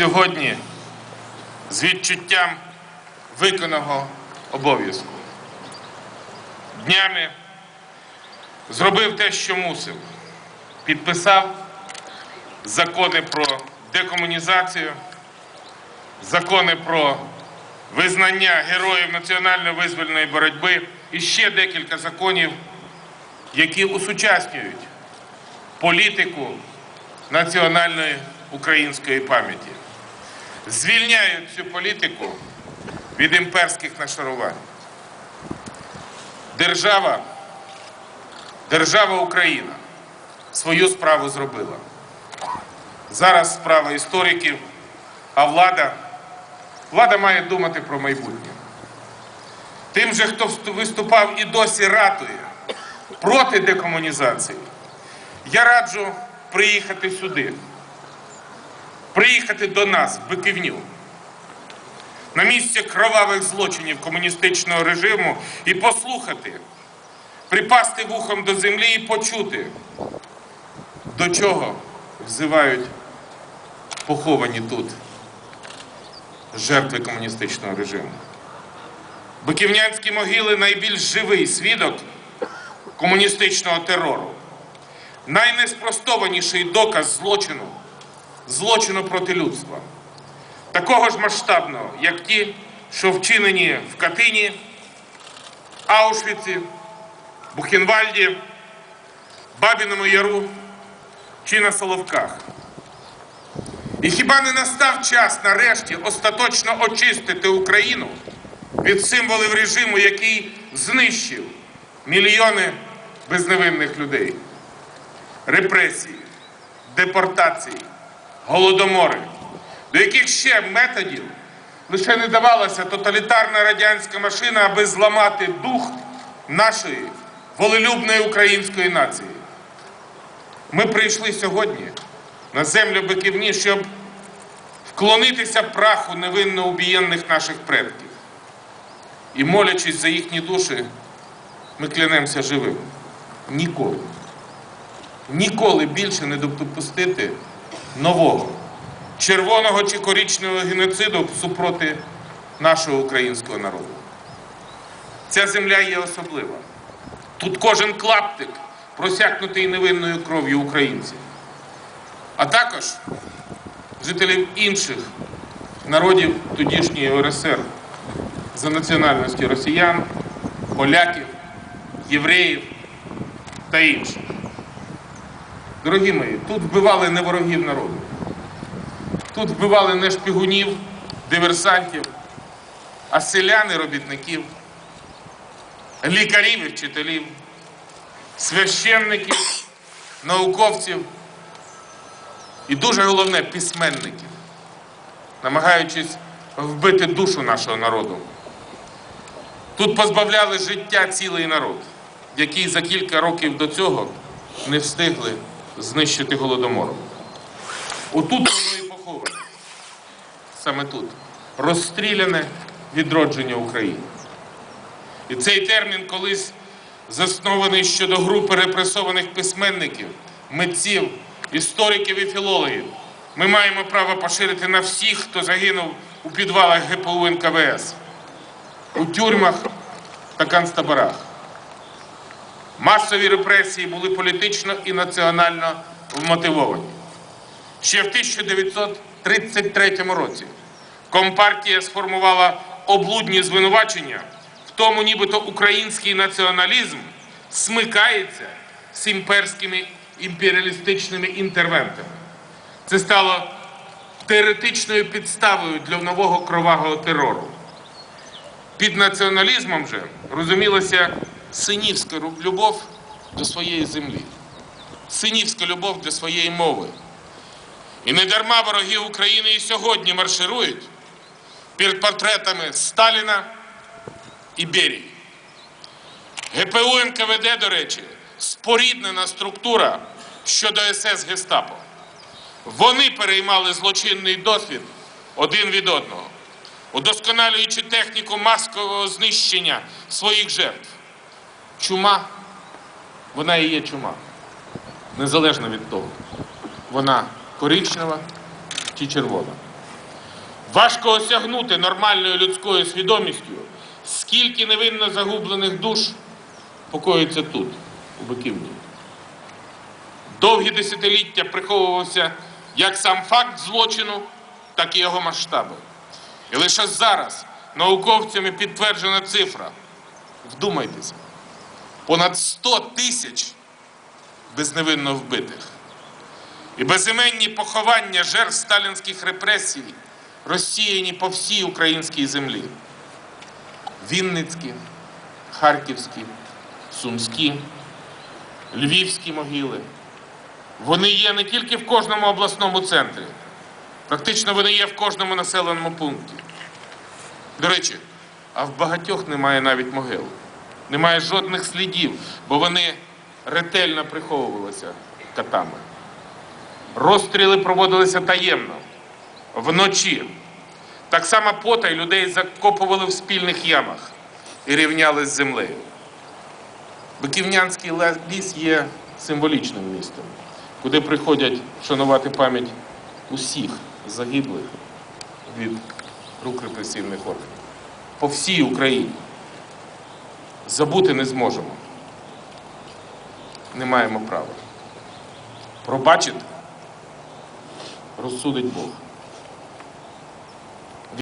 сьогодні з відчуттям виконаного обов'язку. Днями зробив те, що мусив. Підписав закони про декомунізацію, закони про визнання героїв національно-визвольної боротьби і ще декілька законів, які усучаснюють політику національної української пам'яті, звільняють цю політику від імперських нашарувань. Держава, держава Україна свою справу зробила. Зараз справа істориків, а влада, влада має думати про майбутнє. Тим же, хто виступав і досі ратує проти декомунізації, я раджу приїхати сюди, приїхати до нас, в Биківню, на місце кровавих злочинів комуністичного режиму і послухати, припасти вухом до землі і почути, до чого взивають поховані тут жертви комуністичного режиму. Биківнянські могили найбільш живий свідок комуністичного терору, найнеспростованіший доказ злочину, злочину проти людства, такого ж масштабного, як ті, що вчинені в Катині, Аушвіці, Бухенвальді, Бабіному Яру чи на Соловках. І хіба не настав час нарешті остаточно очистити Україну від символів режиму, який знищив мільйони безневинних людей? Репресії, депортації, голодомори, до яких ще методів лише не давалася тоталітарна радянська машина, аби зламати дух нашої волелюбної української нації. Ми прийшли сьогодні на землю Биківні, щоб вклонитися праху невинно убієнних наших предків. І молячись за їхні душі, ми клянемося живим. Ніколи. Ніколи більше не допустити нового червоного чи корічного геноциду супроти нашого українського народу. Ця земля є особлива. Тут кожен клаптик просякнутий невинною кров'ю українців а також жителів інших народів тодішньої УРСР за національності росіян, поляків, євреїв та інших. Дорогі мої, тут вбивали не ворогів народу. Тут вбивали не шпигунів, диверсантів, а селян і робітників, лікарів і вчителів, священників, науковців і дуже головне письменників, намагаючись вбити душу нашого народу. Тут позбавляли життя цілий народ, який за кілька років до цього не встигли знищити голодомором. Отут воно і поховане. Саме тут. Розстріляне відродження України. І цей термін колись заснований щодо групи репресованих письменників, митців, істориків і філологів. Ми маємо право поширити на всіх, хто загинув у підвалах ГПУ НКВС, у тюрмах та концтаборах. Масові репресії були політично і національно вмотивовані. Ще в 1933 році Компартія сформувала облудні звинувачення в тому, нібито український націоналізм смикається з імперськими імперіалістичними інтервентами. Це стало теоретичною підставою для нового кровавого терору. Під націоналізмом же розумілася синівська любов до своєї землі, синівська любов до своєї мови. І не дарма вороги України і сьогодні марширують перед портретами Сталіна і Берії. ГПУ НКВД, до речі, споріднена структура щодо СС Гестапо. Вони переймали злочинний досвід один від одного, удосконалюючи техніку маскового знищення своїх жертв. Чума, вона і є чума, незалежно від того, вона коричнева чи червона. Важко осягнути нормальною людською свідомістю, скільки невинно загублених душ покоїться тут, у Биківні. Довгі десятиліття приховувався як сам факт злочину, так і його масштаби. І лише зараз науковцями підтверджена цифра. Вдумайтеся, понад 100 тисяч безневинно вбитих. І безіменні поховання жертв сталінських репресій розсіяні по всій українській землі. Вінницькі, Харківські, Сумські, Львівські могили. Вони є не тільки в кожному обласному центрі, практично вони є в кожному населеному пункті. До речі, а в багатьох немає навіть могил. Немає жодних слідів, бо вони ретельно приховувалися катами. Розстріли проводилися таємно, вночі. Так само потай людей закопували в спільних ямах і рівняли з землею. Биківнянський ліс є символічним містом, куди приходять вшанувати пам'ять усіх загиблих від рук репресивних органів. По всій Україні. Забути не зможемо. Не маємо права. Пробачити розсудить Бог.